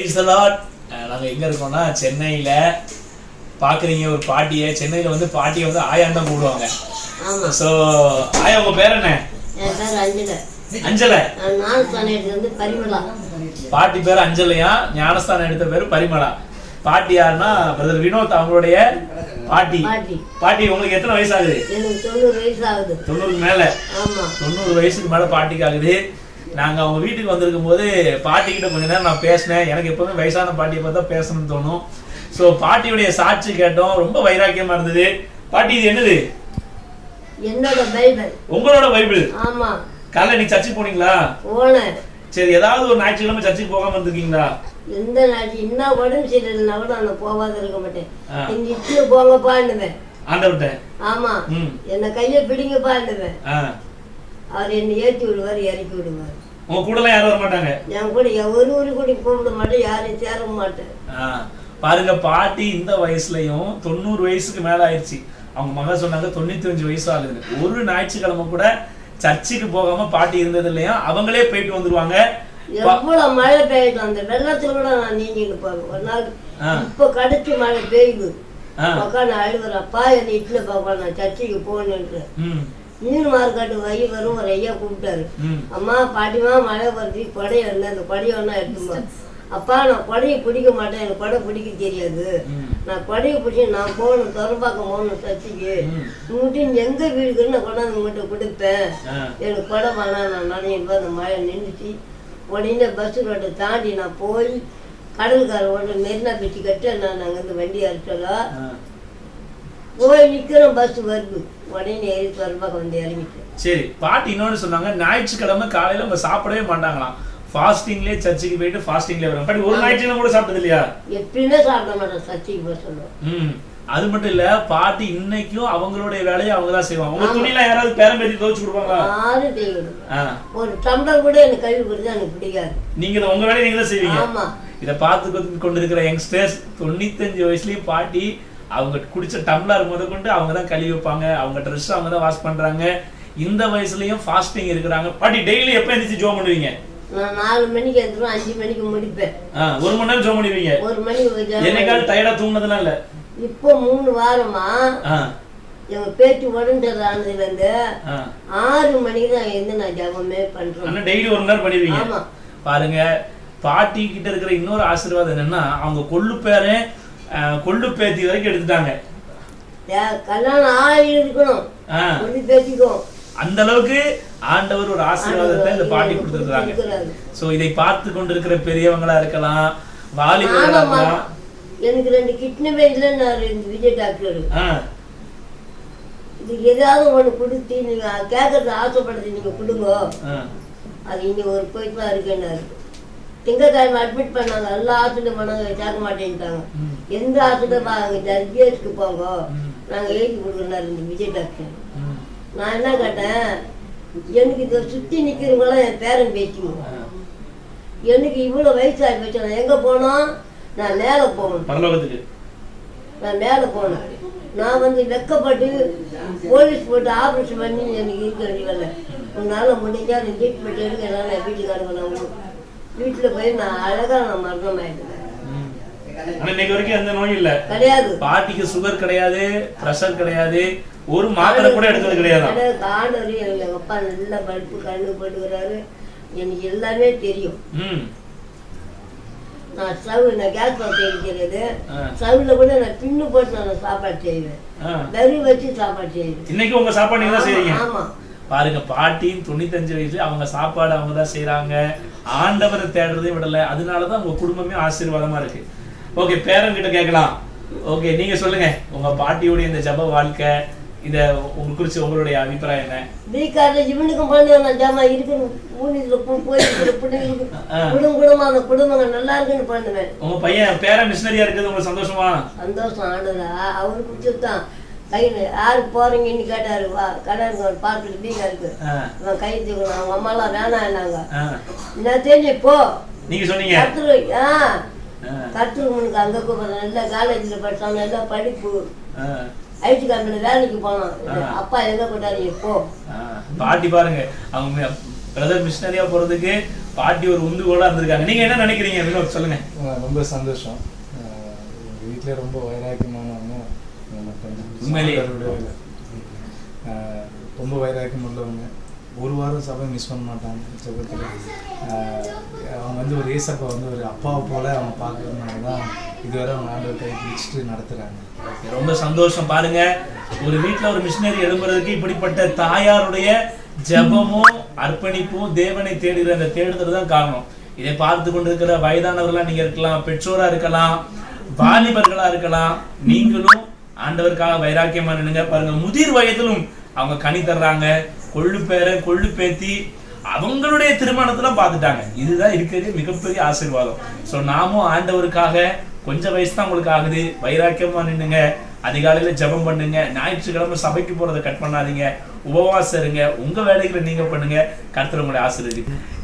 Praise the Lord. அஹ் நாங்க எங்க இருக்கோம்னா சென்னையில பாக்குறீங்க ஒரு பாட்டியை. சென்னையில வந்து பாட்டியை வந்து ஆயான்னு தான் கூப்பிடுவாங்க ஆமா. சோ ஆயா உங்க பேர் என்ன? அஞ்சல. பாட்டி பேர் அஞ்சலையா? ஞானஸ்தானம் எடுத்த பேரு பரிமளா. பாட்டி யாருன்னா பிரதர் வினோத் அவங்களுடைய பாட்டி. பாட்டி. உங்களுக்கு எத்தனை வயசு ஆகுது தொண்ணூறு வயசு ஆகுது. தொண்ணூறுக்கு மேல. தொண்ணூறு வயசுக்கு மேல பாட்டிக்கு ஆகுது. நாங்க அவங்க வீட்டுக்கு வந்திருக்கும் போது பாட்டி கிட்ட கொஞ்ச நேரம் நான் பேசினேன். எனக்கு எப்பவுமே வயசான பாட்டியை பார்த்தா பேசணும்னு தோணும். சோ பாட்டியுடைய சாட்சி கேட்டோம். ரொம்ப வைராக்கியமா இருந்தது. பாட்டி இது என்னது? என்னோட பைபிள். உங்களோட பைபிள்? ஆமா. காலைல நீ சர்ச்சுக்கு போனீங்களா? போனேன். சரி ஏதாவது ஒரு ஞாயிற்றுக்கிழமை சர்ச்சுக்கு போகாம இருந்திருக்கீங்களா? எந்த நாட்டு இன்னும் உடம்பு சரியில்லைன்னா கூட நான் போகாத இருக்க மாட்டேன். எங்க இட்லி போங்கப்பான்னுவேன். ஆண்டவர்கிட்ட? ஆமா. என்னை கையை பிடிங்கப்பான்னுவேன். அவர் என்னை ஏற்றி விடுவார் இறக்கி விடுவார். உங்க கூடலாம் யாரும் வர மாட்டாங்க என் கூட ஒரு ஊரு கூட கூப்பிட மாட்டேன் யாரையும் சேர மாட்டேன். பாருங்க பாட்டி இந்த வயசுலயும் தொண்ணூறு வயசுக்கு மேல ஆயிடுச்சு. அவங்க மக சொன்னாங்க தொண்ணூத்தி அஞ்சு வயசு ஆகுது. ஒரு ஞாயிற்றுக்கிழமை கூட சர்ச்சுக்கு போகாம பாட்டி இருந்தது இல்லையா? அவங்களே போயிட்டு வந்துருவாங்க. எவ்வளவு மழை பெய்யுது அந்த வெள்ளத்துல கூட நான் நீஞ்சிட்டு போவேன். ஒரு நாள். இப்ப கடைச்சி மழை பெய்யுது. அழுகுறேன் அப்பா என்னை இட்லி பாப்பா நான் சர்ச்சைக்கு போகணுன்ட்டு ம், மீன் மார்க்கெட்டு வை வரும் ஒரு ஐயா கூப்பிட்டாரு. அம்மா பாட்டிமா மழை வருது கொடையை இல்லை அந்த கொடையை ஒன்றா எடுத்துமா அப்பா நான் கொடையை பிடிக்க மாட்டேன் எனக்கு கொடை பிடிக்க தெரியாது. நான் கொடையை பிடிச்சி நான் போகணும் துறப்பாக்கம் போகணும் சர்ச்சைக்கு. ம். உங்கள்கிட்ட எங்க வீடுக்குன்னு நான் கொண்டாந்து உங்கள்கிட்ட கொடுப்பேன். எனக்கு கொடை வேணாம் நான் நினைப்ப அந்த மழை நின்றுச்சு. உடனே பஸ் ரோட்டை தாண்டி நான் போய் கடல்கார ஓட்ட மெரினா பீச்சு கட்ட நான் அங்கேருந்து வண்டி அடிச்சலாம் ஆ. போய் நிற்கிறேன் பஸ் வருது. உடனே ஏறி துறப்பாக்கம் வந்து இறங்கிட்டேன் சரி பாட்டி இன்னொன்னு சொன்னாங்க ஞாயிற்றுக்கிழமை காலையில நம்ம சாப்பிடவே மாட்டாங்களாம். ஃபாஸ்டிங்லேயே சர்ச்சுக்கு போயிட்டு ஃபாஸ்டிங்லேயே வரும் பாட்டி ஒரு ஞாயிற்றுக்கிழமை கூட சாப்பிட்டது இல்லையா? எப்பயுமே சாப்பிட மாட்டேன் சர்ச்சைக்கு போய் சொல்லுவேன் ம் அது மட்டும் இல்ல பாட்டி இன்னைக்கும் அவங்களுடைய வேலையை அவங்க தான் செய்வாங்க. உங்க துணிலாம் யாராவது பேரம் பேசி துவைச்சு கொடுப்பாங்களா? யாரும் செய்யணும் ஆ. ஒரு டம்ளர் கூட எனக்கு கழுவி கொடுத்தா எனக்கு பிடிக்காது. நீங்க உங்க வேலையை நீங்க தான் செய்வீங்க. ஆமா. இதை பார்த்து கொண்டு- கொண்டிருக்கிற யங்ஸ்டர்ஸ் தொண்ணூத்தஞ்சு வயசுலயும் பாட்டி அவங்க குடிச்ச டம்ளர் முத கொண்டு அவங்க தான் கழுவி வைப்பாங்க. அவங்க ட்ரெஸ் அவங்க தான் வாஷ் பண்றாங்க. இந்த வயசுலயும் ஃபாஸ்டிங் இருக்கிறாங்க. பாட்டி டெய்லி எப்ப எந்திரிச்சு ஜோம் பண்ணுவீங்க? நான் நாலு மணிக்கு எடுத்துருவேன் அஞ்சு மணிக்கு முடிப்பேன். ஒரு மணி நேரம் ஜோம் பண்ணுவீங்க? ஒரு மணிக்கு என்னைக்காவது டயர்டா தூங்கினதுலாம் இல்ல? இப்போ மூணு வாரமா எங்க பேச்சு உடஞ்சது ஆனதுல இருந்து. ஆறு மணிக்கு தான் எழுந்து நான் ஜபமே பண்றேன். டெய்லி ஒரு நேரம் பண்ணிடுவீங்க ஆமா. பாருங்க பாட்டி கிட்ட இருக்கிற இன்னொரு ஆசீர்வாதம் என்னன்னா அவங்க கொள்ளு பேரு கொள்ளு பேத்தி வரைக்கும் எடுத்துட்டாங்க. கல்யாணம் ஆகி இருக்கணும் அந்த அளவுக்கு ஆண்டவர் ஒரு ஆசீர்வாதத்தை இந்த பாட்டி கொடுத்துருக்காங்க. சோ இதை பார்த்து கொண்டிருக்கிற பெரியவங்களா இருக்கலாம் வாலிபர்களா. இருக்கலாம். எனக்கு ரெண்டு கிட்னிவே இல்லைன்னாரு இந்த விஜய் டாக்டர் இது ஏதாவது ஒண்ணு கொடுத்து நீங்க கேட்கறது ஆசைப்படுறது நீங்க கொடுங்க. அது இங்க ஒரு போயிட்டு தான் இருக்குன்னாரு. திங்கக்கிழமை அட்மிட் பண்ணாங்க? எல்லா ஹாஸ்பிட்டல் பண்ணாங்க சேர்க்க மாட்டேன்ட்டாங்க. எந்த ஹாஸ்பிட்டல் பாருங்க ஜிஎஸ்க்கு போங்க? ம், நாங்க எழுதி கொடுக்குறாரு இந்த விஜய் டாக்டர். நான் என்ன கேட்டேன்? எனக்கு இதை சுத்தி நிக்கிறவங்களாம் என் பேரன் ஆ. எனக்கு இவ்வளவு வயசாகி போச்சு. நான் எங்க போனோம்? நான் மேலே போகணும் நான் மேலே போனேன். நான் வந்து வெக்கப்பட்டு போலீஸ் போட்டு ஆப்ரேஷன் பண்ணி எனக்கு இருக்க வேண்டியதில்லை உன்னால முடிஞ்சா நீ ட்ரீட்மெண்ட் எடுக்க எல்லாம் நான் வீட்டுக்கு அனுப்பலாம் வீட்டில் போய் நான் அழகாக நான் மரணம். ஆனா இன்னைக்கு வரைக்கும் எந்த நோயும் இல்ல. கிடையாது. பாட்டிக்கு சுகர் கிடையாது பிரஷர் கிடையாது. ஒரு மாத்திரை கூட எடுத்தது கிடையாது? ஆண்டவர் எங்கள் அப்பா நல்லா படுப்பு கண்ணு போட்டுக்கிறாரு எனக்கு எல்லாமே தெரியும். நான் ஸ்டவ் நான் கேஸ் பற்ற வைக்கிறது ஆ, ஸ்டவ்வில் கூட நான் பின்னு போட்டு நான் சாப்பாடு செய்வேன். ஆ. வெறி வச்சு சாப்பாடு செய்வேன். இன்னைக்கு உங்க சாப்பாடு நீங்க தான் செய்றீங்க ஆமா. பாருங்க பாட்டியும் தொண்ணூத்தஞ்சு வயசுல அவங்க சாப்பாடு அவங்க தான் செய்றாங்க. ஆண்டவரை தேடுறதே விடல. அதனாலதான் உங்க குடும்பமே ஆசீர்வாதமா இருக்கு. ஓகே பேரன் கிட்ட கேட்கலாம். ஓகே நீங்க சொல்லுங்க. உங்க பாட்டியோட இந்த ஜப வாழ்க்கை இத உங்க குறிச்சு உங்களுடைய அபிப்பிராயம் என்ன? பீகார்ல இவனுக்கும் பண்ணுவேன் நான் ஜாமா ஊனியத்துல போய். குடும்ப குடும்பம் அந்த குடும்பங்கள் நல்லா இருக்குன்னு பண்ணுவேன். உங்க பையன் பேரன் மிஷினரியா இருக்கிறது உங்களுக்கு சந்தோஷமா? சந்தோஷம் ஆண்டுதா அவருக்கு பிடிச்சதுதான் கையில் யாருக்கு போறீங்கன்னு கேட்டாரு வா கடைக்கு பார்த்துட்டு பீகாருக்கு ஆ, அவன் கை தூக்கணும் அவங்க அம்மாலாம் வேணான்னாங்க ஆ. நான் தெரிஞ்சு போ. நீங்க சொன்னீங்க. கத்துரு ஆ. கத்துருவனுக்கு அங்கே கூப்பிட்றேன். நல்லா காலேஜில் படித்தான் நல்லா படிப்பு. ஐடி கம்பெனியில் வேலைக்கு போனான். ஆ. அப்பா எங்கே போட்டாரு போ. பாட்டி பாருங்க. அவங்க பிரதர் மிஷினரியா போறதுக்கு பாட்டி ஒரு உந்துகோலா இருந்திருக்காங்க. நீங்க என்ன நினைக்கிறீங்க வினோத்? சொல்லுங்க. ரொம்ப சந்தோஷம். வீட்டில் ரொம்ப மட்டும் உண்மையிலேயே? ரொம்ப வைராக்கியம் உள்ளவங்க. ஒரு வாரம் சபை மிஸ் பண்ண மாட்டாங்க ஜெபத்தில். அவங்க வந்து ஒரு ஏசப்பா வந்து ஒரு அப்பாவை போல அவங்க பார்க்கறதுனால தான் இதுவரை அவங்க ஆண்டவர் கை பிடிச்சிட்டு நடத்துகிறாங்க ரொம்ப சந்தோஷம். பாருங்க ஒரு வீட்ல ஒரு மிஷினரி எழும்புறதுக்கு இப்படிப்பட்ட தாயாருடைய ஜெபமும் அர்ப்பணிப்பும் தேவனை தேடுகிற அந்த தேடுதல் தான் காரணம். இதை பார்த்து கொண்டிருக்கிற வயதானவர்களா நீங்க இருக்கலாம் பெற்றோரா இருக்கலாம் வாலிபர்களா இருக்கலாம் நீங்களும் ஆண்டவருக்காக வைராக்கியமா நின்னுங்க. பாருங்க முதிர் வயதிலும் அவங்க கனி தர்றாங்க. கொள்ளு பேர கொள்ளு பேத்தி அவங்களுடைய திருமணத்துல பார்த்துட்டாங்க. இதுதான் இருக்கிறது மிகப்பெரிய ஆசீர்வாதம். சோ நாமும் ஆண்டவருக்காக கொஞ்சம் வயசு தான் உங்களுக்கு ஆகுது. வைராக்கியமா நின்னுங்க. அதிகாலையில் ஜெபம் பண்ணுங்க ஞாயிற்றுக்கிழமை சபைக்கு போகிறத கட் பண்ணாதீங்க உபவாசம் இருங்க உங்க வேலைகளை நீங்க பண்ணுங்க கர்த்தர் உங்களை ஆசீர்வதி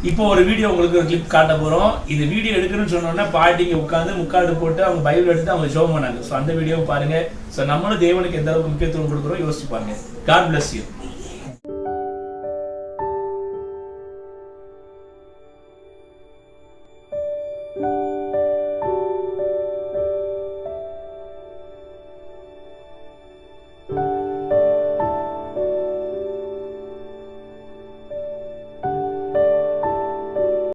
இப்போ ஒரு வீடியோ உங்களுக்கு ஒரு கிளிப் காட்ட போறோம். இந்த வீடியோ எடுக்கணும்னு சொன்னோன்னா பாட்டிங்க உட்காந்து முக்காடு போட்டு அவங்க பைபிள் எடுத்து அவங்க ஜோம் பண்ணாங்க. ஸோ அந்த வீடியோவை பாருங்க. ஸோ நம்மளும் தேவனுக்கு எந்த அளவுக்கு முக்கியத்துவம் கொடுக்குறோம் யோசிச்சு பாருங்க. God bless you